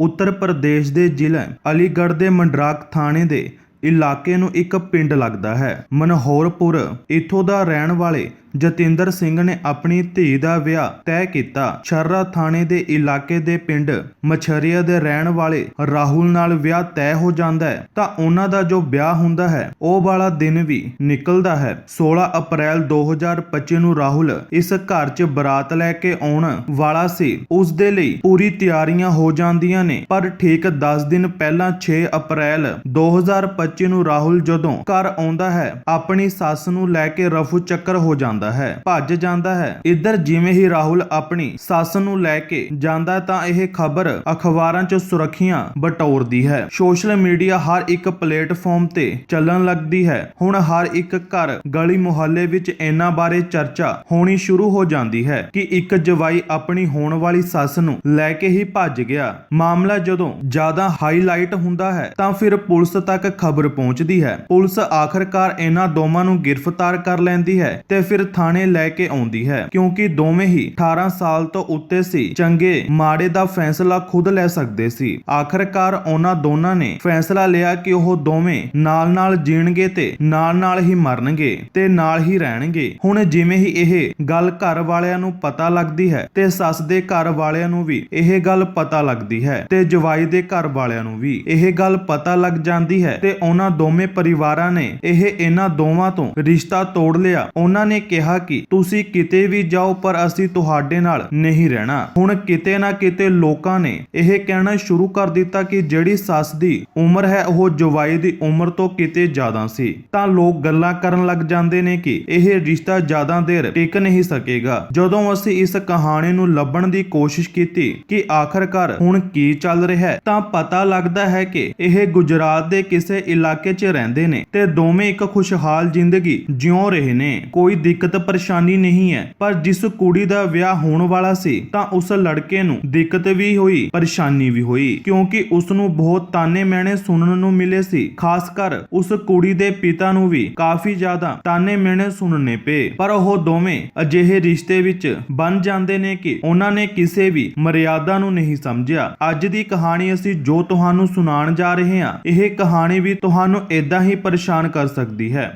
ਉੱਤਰ ਪ੍ਰਦੇਸ਼ ਦੇ ਜ਼ਿਲ੍ਹਾ ਅਲੀਗੜ੍ਹ ਦੇ ਮੰਡਰਾਕ ਥਾਣੇ ਦੇ ਇਲਾਕੇ ਨੂੰ ਇੱਕ ਪਿੰਡ ਲੱਗਦਾ ਹੈ। ਮਨਹੋਰਪੁਰ, ਇੱਥੋਂ ਦਾ ਰਹਿਣ ਵਾਲੇ ਜਤਿੰਦਰ ਸਿੰਘ ਨੇ ਆਪਣੀ ਧੀ ਦਾ ਵਿਆਹ ਤੈਅ ਕੀਤਾ। ਛਰਰਾ ਥਾਣੇ ਦੇ ਇਲਾਕੇ ਦੇ ਪਿੰਡ ਮਛਰੀਆ ਦੇ ਰਹਿਣ ਵਾਲੇ ਰਾਹੁਲ ਨਾਲ ਵਿਆਹ ਤੈਅ ਹੋ ਜਾਂਦਾ ਹੈ, ਤਾਂ ਉਹਨਾਂ ਦਾ ਜੋ ਵਿਆਹ ਹੁੰਦਾ ਹੈ, ਉਹ ਵਾਲਾ ਦਿਨ ਵੀ ਨਿਕਲਦਾ ਹੈ। 16 ਅਪ੍ਰੈਲ 2025 ਨੂੰ ਰਾਹੁਲ ਇਸ ਘਰ 'ਚ ਬਰਾਤ ਲੈ ਕੇ ਆਉਣ ਵਾਲਾ ਸੀ। ਉਸ ਦੇ ਲਈ ਪੂਰੀ ਤਿਆਰੀਆਂ ਹੋ ਜਾਂਦੀਆਂ ਨੇ, ਪਰ ਠੀਕ 10 ਦਿਨ ਪਹਿਲਾਂ 6 ਅਪ੍ਰੈਲ 2025 ਨੂੰ ਰਾਹੁਲ ਜਦੋਂ ਘਰ ਆਉਂਦਾ ਹੈ, ਆਪਣੀ ਸੱਸ ਨੂੰ ਲੈ ਕੇ ਰਫੂ ਚੱਕਰ ਹੋ ਜਾਂਦਾ ਹੈ, ਭੱਜ ਜਾਂਦਾ ਹੈ। ਇੱਧਰ ਜਿਵੇਂ ਹੀ ਰਾਹੁਲ ਆਪਣੀ ਸੱਸ ਨੂੰ ਲੈ ਕੇ ਜਾਂਦਾ ਤਾਂ ਇਹ ਖਬਰ ਅਖਬਾਰਾਂ 'ਚ ਸੁਰਖੀਆਂ ਬਟੋਰਦੀ ਹੈ। ਸੋਸ਼ਲ ਮੀਡੀਆ ਹਰ ਇੱਕ ਪਲੇਟਫਾਰਮ ਤੇ ਚੱਲਣ ਲੱਗਦੀ ਹੈ। ਹੁਣ ਹਰ ਇੱਕ ਘਰ ਗਲੀ ਮੁਹੱਲੇ ਵਿੱਚ ਇਹਨਾਂ ਬਾਰੇ ਚਰਚਾ ਹੋਣੀ ਸ਼ੁਰੂ ਹੋ ਜਾਂਦੀ ਹੈ ਕਿ ਇੱਕ ਜਵਾਈ ਆਪਣੀ ਹੋਣ ਵਾਲੀ ਸੱਸ ਨੂੰ ਲੈ ਕੇ ਹੀ ਭੱਜ ਗਿਆ। ਮਾਮਲਾ ਜਦੋਂ ਜ਼ਿਆਦਾ ਹਾਈਲਾਈਟ ਹੁੰਦਾ ਹੈ ਤਾਂ ਫਿਰ ਪੁਲਿਸ ਤੱਕ ਖਬਰ ਪਹੁੰਚਦੀ ਹੈ। ਪੁਲਿਸ ਆਖਰਕਾਰ ਇਹਨਾਂ ਦੋਵਾਂ ਨੂੰ ਗ੍ਰਿਫਤਾਰ ਕਰ ਲੈਂਦੀ ਹੈ ਤੇ ਫਿਰ ਥਾਣੇ ਲੈ ਕੇ ਆਉਂਦੀ ਹੈ, ਕਿਉਂਕਿ ਦੋਵੇਂ ਹੀ 18 ਸਾਲ ਤੋਂ ਉੱਤੇ ਸੀ। ਚੰਗੇ ਮਾੜੇ ਦਾ ਫੈਸਲਾ ਖੁਦ ਲੈ ਸਕਦੇ ਸੀ। ਆਖਰਕਾਰ ਉਹਨਾਂ ਦੋਨਾਂ ਨੇ ਫੈਸਲਾ ਲਿਆ ਕਿ ਉਹ ਦੋਵੇਂ ਨਾਲ-ਨਾਲ ਜੀਣਗੇ ਤੇ ਨਾਲ-ਨਾਲ ਹੀ ਮਰਨਗੇ ਤੇ ਨਾਲ ਹੀ ਰਹਿਣਗੇ। ਹੁਣ ਜਿਵੇਂ ਹੀ ਇਹ ਗੱਲ ਘਰ ਵਾਲਿਆਂ ਨੂੰ ਪਤਾ ਲੱਗਦੀ ਹੈ ਤੇ ਸੱਸ ਦੇ ਘਰ ਵਾਲਿਆਂ ਨੂੰ ਵੀ ਇਹ ਗੱਲ ਪਤਾ ਲੱਗਦੀ ਹੈ ਤੇ ਜਵਾਈ ਦੇ ਘਰ ਵਾਲਿਆਂ ਨੂੰ ਵੀ ਇਹ ਗੱਲ ਪਤਾ ਲੱਗ ਜਾਂਦੀ ਹੈ ਤੇ ਉਹਨਾਂ ਦੋਵੇਂ ਪਰਿਵਾਰਾਂ ਨੇ ਇਹ ਇਹਨਾਂ ਦੋਵਾਂ ਤੋਂ ਰਿਸ਼ਤਾ ਤੋੜ ਲਿਆ। ਉਹਨਾਂ ਨੇ ਕਿਹਾ ਕਿਹਾ ਕਿ ਤੁਸੀਂ ਕਿਤੇ ਵੀ ਜਾਓ ਪਰ ਅਸੀਂ ਤੁਹਾਡੇ ਨਾਲ ਨਹੀਂ ਰਹਿਣਾ। ਹੁਣ ਕਿਤੇ ਨਾ ਕਿਤੇ ਲੋਕਾਂ ਨੇ ਇਹ ਕਹਿਣਾ ਸ਼ੁਰੂ ਕਰ ਦਿੱਤਾ ਕਿ ਜਿਹੜੀ ਸੱਸ ਦੀ ਉਮਰ ਹੈ ਉਹ ਜਵਾਈ ਦੀ ਉਮਰ ਤੋਂ ਕਿਤੇ ਜ਼ਿਆਦਾ ਸੀ। ਤਾਂ ਲੋਕ ਗੱਲਾਂ ਕਰਨ ਲੱਗ ਜਾਂਦੇ ਨੇ ਕਿ ਇਹ ਰਿਸ਼ਤਾ ਜ਼ਿਆਦਾ ਦੇਰ ਟਿਕ ਨਹੀਂ ਸਕੇਗਾ। ਜਦੋਂ ਅਸੀਂ ਇਸ ਕਹਾਣੀ ਨੂੰ ਲੱਭਣ ਦੀ ਕੋਸ਼ਿਸ਼ ਕੀਤੀ ਕਿ ਆਖਰਕਾਰ ਹੁਣ ਕੀ ਚੱਲ ਰਿਹਾ ਹੈ, ਤਾਂ ਪਤਾ ਲੱਗਦਾ ਹੈ ਕਿ ਇਹ ਗੁਜਰਾਤ ਦੇ ਕਿਸੇ ਇਲਾਕੇ 'ਚ ਰਹਿੰਦੇ ਨੇ ਤੇ ਦੋਵੇਂ ਇੱਕ ਖੁਸ਼ਹਾਲ ਜ਼ਿੰਦਗੀ ਜਿਉ ਰਹੇ ਨੇ। ਕੋਈ ਦਿੱਕਤ ਦਿੱਕਤ ਪਰੇਸ਼ਾਨੀ ਨਹੀਂ ਹੈ। ਪਰ ਜਿਸ ਕੁੜੀ ਦਾ ਵਿਆਹ ਹੋਣ ਵਾਲਾ ਸੀ, ਤਾਂ ਉਸ ਲੜਕੇ ਨੂੰ ਦਿੱਕਤ ਵੀ ਹੋਈ, ਪਰੇਸ਼ਾਨੀ ਵੀ ਹੋਈ। ਕਿਉਂਕਿ ਉਸ ਨੂੰ ਬਹੁਤ ਤਾਨੇ ਮਿਹਣੇ ਸੁਣਨ ਨੂੰ ਮਿਲੇ ਸੀ। ਖਾਸ ਕਰ ਉਸ ਕੁੜੀ ਦੇ ਪਿਤਾ ਨੂੰ ਵੀ ਕਾਫੀ ਜ਼ਿਆਦਾ ਤਾਨੇ ਮਿਹਣੇ ਸੁਣਨੇ ਪਏ। ਪਰ ਉਹ ਦੋਵੇਂ ਅਜਿਹੇ ਰਿਸ਼ਤੇ ਵਿੱਚ ਬਣ ਜਾਂਦੇ ਨੇ ਕਿ ਉਹਨਾਂ ਨੇ ਕਿਸੇ ਵੀ ਮਰਿਆਦਾ ਨੂੰ ਨਹੀਂ ਸਮਝਿਆ। ਅੱਜ ਦੀ ਕਹਾਣੀ ਅਸੀਂ ਜੋ ਤੁਹਾਨੂੰ ਸੁਣਾਉਣ ਜਾ ਰਹੇ ਹਾਂ, ਇਹ ਕਹਾਣੀ ਵੀ ਤੁਹਾਨੂੰ ਇਦਾਂ ਹੀ ਪਰੇਸ਼ਾਨ ਕਰ ਸਕਦੀ ਹੈ।